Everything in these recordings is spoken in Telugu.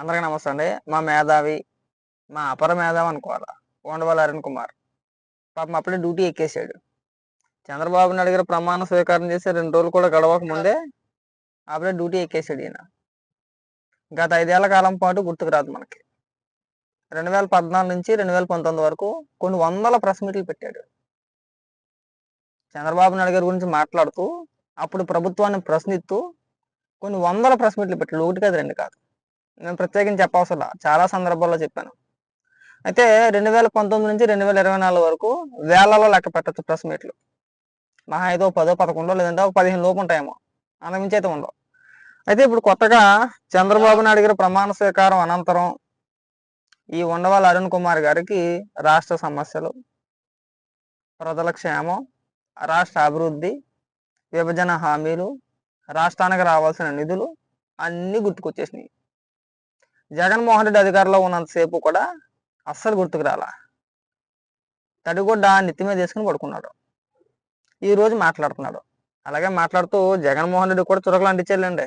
అందరికీ నమస్తే అండి. మా మేధావి మా అపర మేధావి అనుకోవాలా? ఉండవల్లి అరుణ్ కుమార్. పాపం అప్పుడే డ్యూటీ ఎక్కేసాడు. చంద్రబాబు నాయుడు గారు ప్రమాణ స్వీకారం చేసి రెండు రోజులు కూడా గడవక ముందే అప్పుడే డ్యూటీ ఎక్కేసాడు ఈయన. గత ఐదేళ్ళ కాలం పాటు గుర్తుకు రాదు మనకి. రెండు వేల పద్నాలుగు నుంచి రెండు వేల పంతొమ్మిది వరకు కొన్ని వందల ప్రెస్ మీట్లు పెట్టాడు. చంద్రబాబు నాయుడు గారి గురించి మాట్లాడుతూ అప్పుడు ప్రభుత్వాన్ని ప్రశ్నిస్తూ కొన్ని వందల ప్రెస్ మీట్లు పెట్టాడు. ఒకటి కాదు రెండు కాదు. నేను ప్రత్యేకించి చెప్పవసరం చాలా సందర్భాల్లో చెప్పాను. అయితే రెండు వేల పంతొమ్మిది నుంచి రెండు వేల ఇరవై నాలుగు వరకు వేలలో లెక్క పెట్టచ్చు ప్రెస్ మీట్లు. మహా ఐదో పదో పదకొండో లేదంటే ఒక పదిహేను లోపు ఉంటాయేమో. అంతకుమించి అయితే ఉండవు. అయితే ఇప్పుడు కొత్తగా చంద్రబాబు నాయుడు గారి ప్రమాణ స్వీకారం అనంతరం ఈ ఉండవాల అరుణ్ కుమార్ గారికి రాష్ట్ర సమస్యలు ప్రజల క్షేమం రాష్ట్ర అభివృద్ధి విభజన హామీలు రాష్ట్రానికి రావాల్సిన నిధులు అన్నీ గుర్తుకొచ్చేసినాయి. జగన్మోహన్ రెడ్డి అధికారంలో ఉన్నంతసేపు కూడా అస్సలు గుర్తుకు రాలా. తడిగుడ్డ నెత్తి మీద పడుకున్నాడు. ఈ రోజు మాట్లాడుతున్నాడు. అలాగే మాట్లాడుతూ జగన్మోహన్ రెడ్డి కూడా చురకలు అంటించాలండి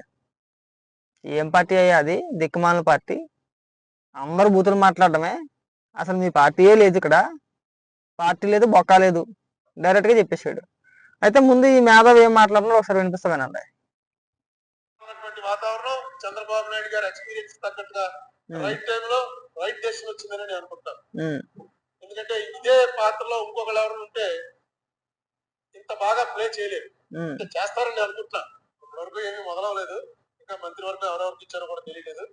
ఏం పార్టీ అయ్యా అది? దిక్కుమాలిన పార్టీ. అందరూ బూతులు మాట్లాడటమే. అసలు మీ పార్టీయే లేదు ఇక్కడ. పార్టీ లేదు బొక్క లేదు. డైరెక్ట్గా చెప్పేసాడు చెప్పేశాడు. అయితే ముందు ఈ మేధావి ఏం మాట్లాడుతున్నారో ఒకసారి వినిపిస్తామేనండి వాతావరణం చంద్రబాబు నాయుడు గారి ఎక్స్పీరియన్స్ తగ్గట్టుగా రైట్ టైంలో రైట్ డెసిషన్ వచ్చిందని నేను అనుకుంటాను ఎందుకంటే ఇదే పాత్రలో ఇంకొకరు ఎవరు ఉంటే ఇంత బాగా ప్లే చేయలేరు. చేస్తారని నేను అనుకుంటున్నా ఇప్పటివరకు ఏమీ మొదలవలేదు ఇంకా మంత్రివర్గం ఎవరెవరికి ఇచ్చారో కూడా తెలియలేదు.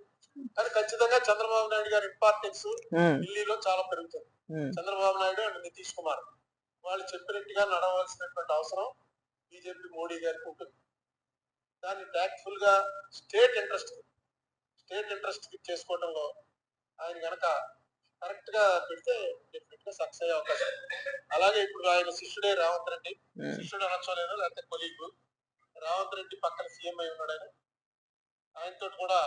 కానీ ఖచ్చితంగా చంద్రబాబు నాయుడు గారి ఇంపార్టెన్స్ ఢిల్లీలో చాలా పెరుగుతుంది. చంద్రబాబు నాయుడు అండ్ నితీష్ కుమార్ వాళ్ళు చెప్పినట్టుగా నడవలసినటువంటి అవసరం బీజేపీ మోడీ గారికి ఉంటుంది. దాన్ని ట్యాక్ట్ఫుల్గా స్టేట్ ఇంట్రెస్ట్ స్టేట్ ఇంట్రెస్ట్ చేసుకోవడంలో ఆయన గనక కరెక్ట్గా పెడితే డెఫినెట్గా సక్సెస్ అయ్యే అవకాశం. అలాగే ఇప్పుడు ఆయన శిష్యుడే రేవంత్ రెడ్డి. శిష్యుడు అనొచ్చలేదు లేకపోతే కొలీగ్. రేవంత్ రెడ్డి పక్కన సీఎం అయి ఉన్నాడు ఆయన. ఆయనతో కూడా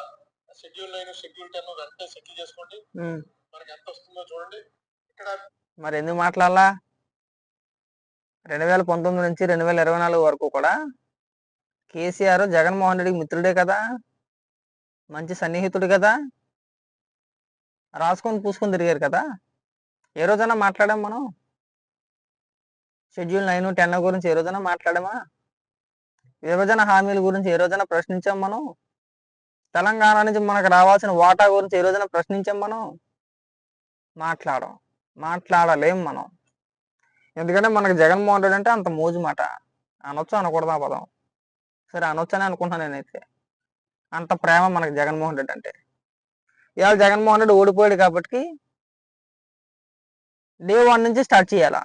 షెడ్యూల్ నైన్ షెడ్యూల్ టెన్ వెంటనే సెటిల్ చేసుకోండి. మనకి ఎంత వస్తుందో చూడండి. ఇక్కడ మరి ఎందుకు మాట్లాడాలా? రెండు వేల పంతొమ్మిది నుంచి రెండు వేల ఇరవై నాలుగు వరకు కూడా కేసీఆర్ జగన్మోహన్ రెడ్డికి మిత్రుడే కదా. మంచి సన్నిహితుడు కదా? రాసుకొని పూసుకొని తిరిగారు కదా? ఏ రోజైనా మాట్లాడాం మనం? షెడ్యూల్ నైన్ టెన్ గురించి ఏ రోజైనా మాట్లాడామా? విభజన హామీల గురించి ఏ రోజైనా ప్రశ్నించాం మనం? తెలంగాణ నుంచి మనకు రావాల్సిన వాటా గురించి ఏ రోజైనా ప్రశ్నించాం మనం? మాట్లాడం మాట్లాడలేం మనం. ఎందుకంటే మనకు జగన్మోహన్ రెడ్డి అంటే అంత మోజు మాట. అనొచ్చు అనకూడదు ఆ పదం? సరే అనొచ్చు అని అనుకుంటున్నాను నేనైతే. అంత ప్రేమ మనకు జగన్మోహన్ రెడ్డి అంటే. ఇవాళ జగన్మోహన్ రెడ్డి ఓడిపోయాడు కాబట్టి డే వన్ నుంచి స్టార్ట్ చేయాలా.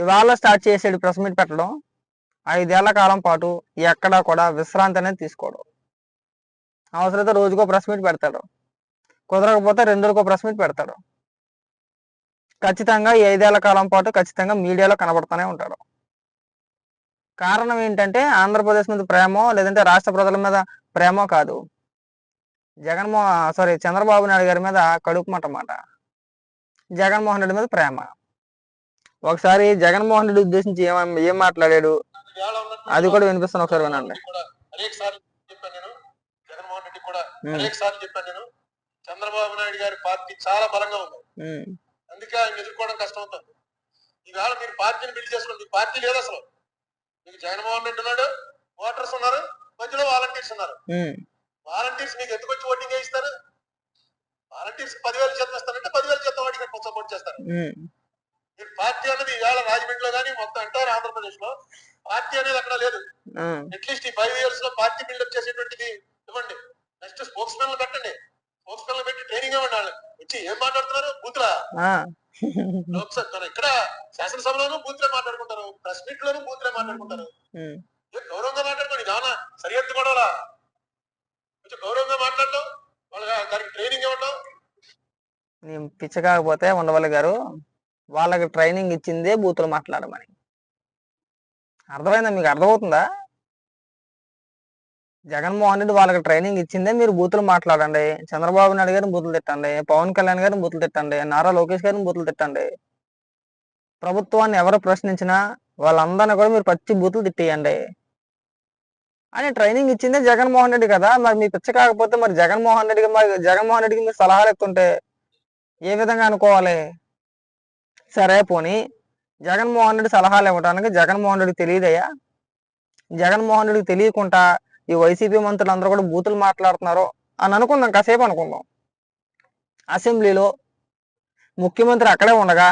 ఇవాళ స్టార్ట్ చేసాడు ప్రెస్ మీట్ పెట్టడం ఐదేళ్ళ కాలం పాటు ఎక్కడా కూడా విశ్రాంతి అనేది తీసుకోవడం అవసరమైతే రోజుకో ప్రెస్ మీట్ పెడతాడు. కుదరకపోతే రెండుకో ప్రెస్ మీట్ పెడతాడు. ఖచ్చితంగా ఈ ఐదేళ్ళ కాలం పాటు ఖచ్చితంగా మీడియాలో కనబడుతూనే ఉంటాడు. కారణం ఏంటంటే ఆంధ్రప్రదేశ్ మీద ప్రేమో లేదంటే రాష్ట్ర ప్రజల మీద ప్రేమో కాదు. జగన్మో సారీ చంద్రబాబు నాయుడు గారి మీద కడుపు మాట జగన్మోహన్ రెడ్డి మీద ప్రేమ. ఒకసారి జగన్మోహన్ రెడ్డి ఉద్దేశించి ఏం ఏం మాట్లాడాడు? అది కూడా వినిపిస్తాను ఒకసారి వినండి. కూడా అనేక సార్లు చెప్పాను నేను జగన్మోహన్ రెడ్డి కూడా ఉమ్, అనేక సార్లు చెప్పాను నేను చంద్రబాబు నాయుడు గారి పార్టీ చాలా బలంగా ఉంది అందుకే ఆయన ఎదుర్కోవడం కష్టం అవుతుంది. ఈవేళ మీరు పార్టీని బిల్డ్ చేసుకోండి పార్టీ లేదు అసలు. మీకు జగన్మోహన్ రెడ్డి ఉన్నాడు ఓటర్స్ ఉన్నారు మధ్యలో వాలంటీర్స్ ఉన్నారు. వాలంటీర్స్ మీకు ఎందుకు వచ్చి ఓటింగ్ వేయిస్తారు వాలంటీర్స్ పదివేలు జీతం ఇస్తారంటే పదివేల జీతం వాటికి సపోర్ట్ చేస్తారు. మీరు పార్టీ అనేది ఈవేళ రాజమండ్రిలో కానీ మొత్తం ఎంటైర్ ఆంధ్రప్రదేశ్లో పార్టీ అనేది అక్కడ లేదు. అట్లీస్ట్ ఈ ఫైవ్ ఇయర్స్లో పార్టీ బిల్డప్ చేసేటువంటిది ఇవ్వండి. నెక్స్ట్ స్పోక్స్ మెన్లు పెట్టండి. స్పోక్స్ మెన్లు పెట్టి ట్రైనింగ్ ఇవ్వండి వాళ్ళు వచ్చి ఏం మాట్లాడుతున్నారు? బూత్లా? లోక్సభ మన ఇక్కడ శాసనసభలోనూ బూత్లే మాట్లాడుకుంటారు లోనూ బూత్లే మాట్లాడుకుంటారు. గౌరవంగా మాట్లాడుకోండి కావునా సరిహద్దు గొడవలా కొంచెం గౌరవంగా మాట్లాడటం వాళ్ళ దానికి ట్రైనింగ్ ఇవ్వటం. పిచ్చ కాకపోతే ఉండవల్లి గారు వాళ్ళకి ట్రైనింగ్ ఇచ్చిందే బూతులు మాట్లాడమని అర్థమైందా మీకు అర్థమవుతుందా? జగన్మోహన్ రెడ్డి వాళ్ళకి ట్రైనింగ్ ఇచ్చిందే మీరు బూతులు మాట్లాడండి. చంద్రబాబు నాయుడు గారిని బూతులు తిట్టండి. పవన్ కళ్యాణ్ గారిని బూతులు తిట్టండి. నారా లోకేష్ గారిని బూతులు తిట్టండి. ప్రభుత్వాన్ని ఎవరు ప్రశ్నించినా వాళ్ళందరినీ కూడా మీరు పచ్చి బూతులు తిట్టేయండి. అని ట్రైనింగ్ ఇచ్చిందే జగన్మోహన్ రెడ్డి కదా మరి మీ పిచ్చ కాకపోతే మరి జగన్మోహన్ రెడ్డికి మరి జగన్మోహన్ రెడ్డికి మీరు సలహాలు ఎత్తుంటే ఏ విధంగా అనుకోవాలి? సరే పోనీ జగన్మోహన్ రెడ్డి సలహాలు ఇవ్వడానికి జగన్మోహన్ రెడ్డికి తెలియదయ్యా. జగన్మోహన్ రెడ్డికి తెలియకుండా ఈ వైసీపీ మంత్రులు అందరూ కూడా బూతులు మాట్లాడుతున్నారు అని అనుకుందాం కాసేపు అనుకుందాం. అసెంబ్లీలో ముఖ్యమంత్రి అక్కడే ఉండగా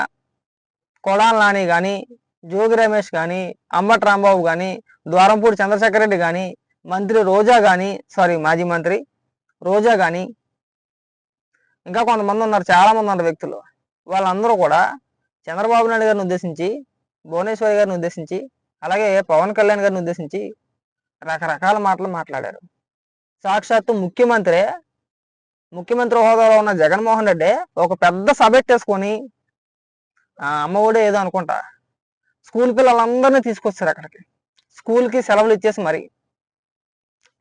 కొడాల నాని కానీ జోగి రమేష్ కానీ అంబటి రాంబాబు కానీ ద్వారంపూడి చంద్రశేఖర్ రెడ్డి కానీ మంత్రి రోజా కానీ సారీ మాజీ మంత్రి రోజా కానీ ఇంకా కొంతమంది ఉన్నారు చాలామంది ఉన్నారు వ్యక్తులు. వాళ్ళందరూ కూడా చంద్రబాబు నాయుడు గారిని ఉద్దేశించి భువనేశ్వరి గారిని ఉద్దేశించి అలాగే పవన్ కళ్యాణ్ గారిని ఉద్దేశించి రకరకాల మాటలు మాట్లాడారు. సాక్షాత్తు ముఖ్యమంత్రి ముఖ్యమంత్రి హోదాలో ఉన్న జగన్మోహన్ రెడ్డి ఒక పెద్ద సభ పెట్టేసుకొని అమ్మ కూడా ఏదో అనుకుంటా స్కూల్ పిల్లలందరినీ తీసుకొస్తారు అక్కడికి. స్కూల్కి సెలవులు ఇచ్చేసి మరి.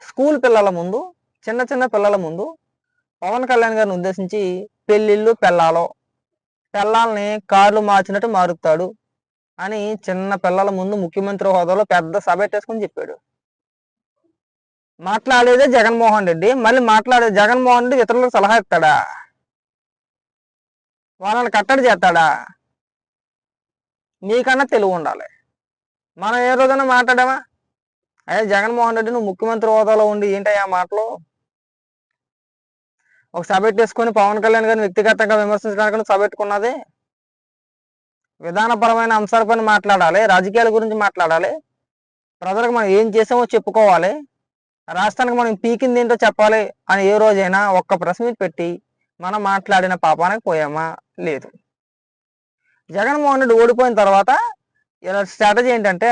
స్కూల్ పిల్లల ముందు చిన్న చిన్న పిల్లల ముందు పవన్ కళ్యాణ్ గారిని ఉద్దేశించి పెళ్ళిళ్ళు పెళ్ళాలో. పిల్లల్ని కార్లు మార్చినట్టు మారుతాడు అని చిన్న పిల్లల ముందు ముఖ్యమంత్రి హోదాలో పెద్ద సభ పెట్టేసుకొని చెప్పాడు. మాట్లాడేదే జగన్మోహన్ రెడ్డి మళ్ళీ మాట్లాడే జగన్మోహన్ రెడ్డి ఇతరులకు సలహా ఇస్తాడా? వాళ్ళని కట్టడి చేస్తాడా? నీకన్నా తెలివి ఉండాలి. మనం ఏ రోజైనా మాట్లాడామా? అయ్యా జగన్మోహన్ రెడ్డి నువ్వు ముఖ్యమంత్రి హోదాలో ఉండి ఏంటయ్యా మాటలు? ఒక సభ పెట్టేసుకొని పవన్ కళ్యాణ్ గారిని వ్యక్తిగతంగా విమర్శించడానికి నువ్వు సభ పెట్టుకున్నది? విధానపరమైన అంశాలపైన మాట్లాడాలి రాజకీయాల గురించి మాట్లాడాలి. ప్రజలకు మనం ఏం చేసామో చెప్పుకోవాలి. రాష్ట్రానికి మనం పీకింది ఏంటో చెప్పాలి అని ఏ రోజైనా ఒక్క ప్రెస్ మీట్ పెట్టి మనం మాట్లాడిన పాపానికి పోయామా? లేదు. జగన్మోహన్ రెడ్డి ఓడిపోయిన తర్వాత ఇలా స్ట్రాటజీ ఏంటంటే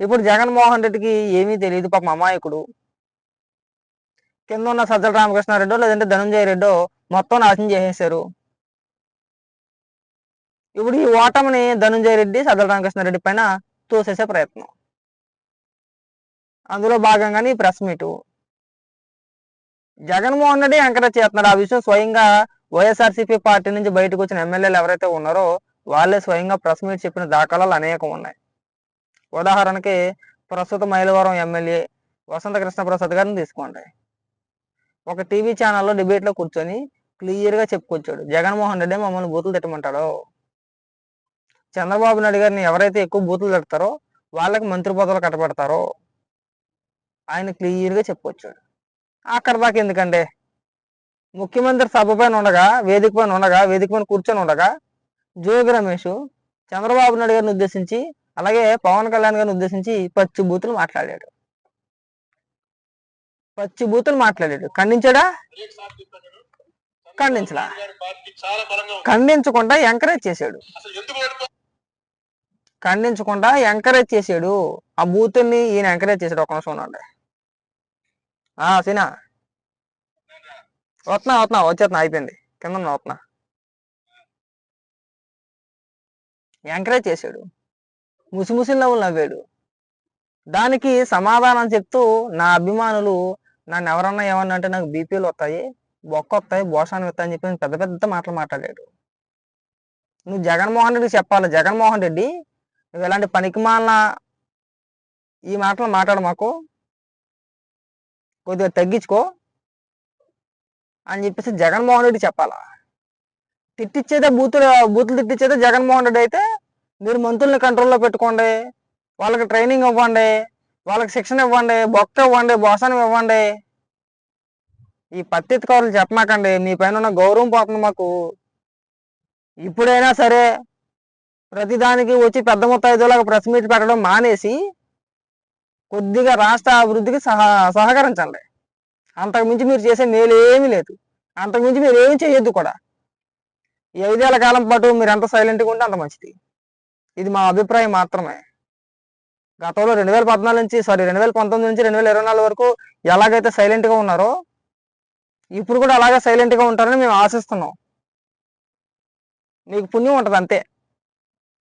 ఇప్పుడు జగన్మోహన్ రెడ్డికి ఏమీ తెలియదు పాపం అమాయకుడు. కింద ఉన్న సజ్జల రామకృష్ణారెడ్డో లేదంటే ధనంజయ రెడ్డో మొత్తం నాశనం చేసేసారు ఇప్పుడు ఈ ఓటమిని ధనంజయ రెడ్డి సజ్జల రామకృష్ణారెడ్డి పైన తోసేసే ప్రయత్నం. అందులో భాగంగానే ఈ press meet. Jaganmohan Reddy encourage చేస్తున్నాడు. ఆ విషయం స్వయంగా వైఎస్ఆర్సీపీ పార్టీ నుంచి బయటకు వచ్చిన ఎమ్మెల్యేలు ఎవరైతే ఉన్నారో వాళ్ళే స్వయంగా ప్రెస్ మీట్ చెప్పిన దాఖలాలు అనేకం ఉన్నాయి. ఉదాహరణకి ప్రస్తుత మైలవరం ఎమ్మెల్యే వసంత కృష్ణ ప్రసాద్ గారిని తీసుకోండి. ఒక టీవీ ఛానల్లో డిబేట్లో కూర్చొని క్లియర్గా చెప్పుకొచ్చాడు. జగన్మోహన్ రెడ్డి మమ్మల్ని బూతులు తిట్టమంటాడు? చంద్రబాబు నాయుడు గారిని ఎవరైతే ఎక్కువ బూతులు తిడతారో వాళ్ళకి మంత్రి పదవులు కట్టబెడతారో? ఆయన క్లియర్గా చెప్పుకొచ్చాడు. అక్కడ దాకా ఎందుకంటే ముఖ్యమంత్రి సభ పైన ఉండగా వేదిక పైన ఉండగా వేదిక పైన కూర్చొని ఉండగా జోగి రమేష్ చంద్రబాబు నాయుడు గారిని ఉద్దేశించి అలాగే పవన్ కళ్యాణ్ గారిని ఉద్దేశించి పచ్చి బూతులు మాట్లాడాడు. పచ్చి బూతులు మాట్లాడాడు. ఖండించాడా? ఖండించడా ఖండించలా. ఖండించకుండా ఎంకరేజ్ చేశాడు. ఖండించకుండా ఎంకరేజ్ చేశాడు. ఆ బూతుల్ని ఈయన ఎంకరేజ్ చేశాడు ఒక నిమిషం ఉండండి. ఆ సీనా. వస్తున్నా వస్తున్నా వచ్చేస్తున్నా అయిపోయింది. కింద వస్తున్నా ఎంకరేజ్ చేశాడు. ముసిముసి నవ్వులు నవ్వాడు. దానికి సమాధానం చెప్తూ నా అభిమానులు నన్ను ఎవరన్నా ఏమన్నా అంటే నాకు బీపీలు వస్తాయి బొక్క వస్తాయి బోషాన్ని వస్తాయి అని చెప్పి పెద్ద పెద్ద మాటలు మాట్లాడాడు. నువ్వు జగన్మోహన్ రెడ్డికి చెప్పాలి? జగన్మోహన్ రెడ్డి నువ్వు ఎలాంటి పనికిమాలిన ఈ మాటలు మాట్లాడు మాకు. కొద్దిగా తగ్గించుకో అని చెప్పేసి జగన్మోహన్ రెడ్డి చెప్పాలా? తిట్టిచ్చేదే బూతులు బూతులు తిట్టిచ్చేదే జగన్మోహన్ రెడ్డి అయితే మీరు మంత్రుల్ని కంట్రోల్లో పెట్టుకోండి. వాళ్ళకి ట్రైనింగ్ ఇవ్వండి. వాళ్ళకి శిక్షణ ఇవ్వండి. భక్త ఇవ్వండి. బోసానం ఇవ్వండి. ఈ పత్తికారులు చెప్పమాకండి. మీ పైన ఉన్న గౌరవం పోతుంది మాకు. ఇప్పుడైనా సరే ప్రతిదానికి వచ్చి పెద్ద మొత్తాయిదోలాగా ప్రెస్ మీట్ పెట్టడం మానేసి కొద్దిగా రాష్ట్ర అభివృద్ధికి సహ సహకరించండి. అంతకుమించి మీరు చేసే మేలు ఏమీ లేదు. అంతకుమించి మీరు ఏమి చేయొద్దు కూడా. ఈ ఐదేళ్ళ కాలం పాటు మీరు ఎంత సైలెంట్గా ఉంటే అంత మంచిది. ఇది మా అభిప్రాయం మాత్రమే. గతంలో రెండు వేల పద్నాలుగు నుంచి సారీ రెండు వేల పంతొమ్మిది నుంచి రెండు వేల ఇరవై నాలుగు వరకు ఎలాగైతే సైలెంట్గా ఉన్నారో ఇప్పుడు కూడా అలాగే సైలెంట్గా ఉంటారని మేము ఆశిస్తున్నాం. నీకు పుణ్యం ఉంటుంది అంతే.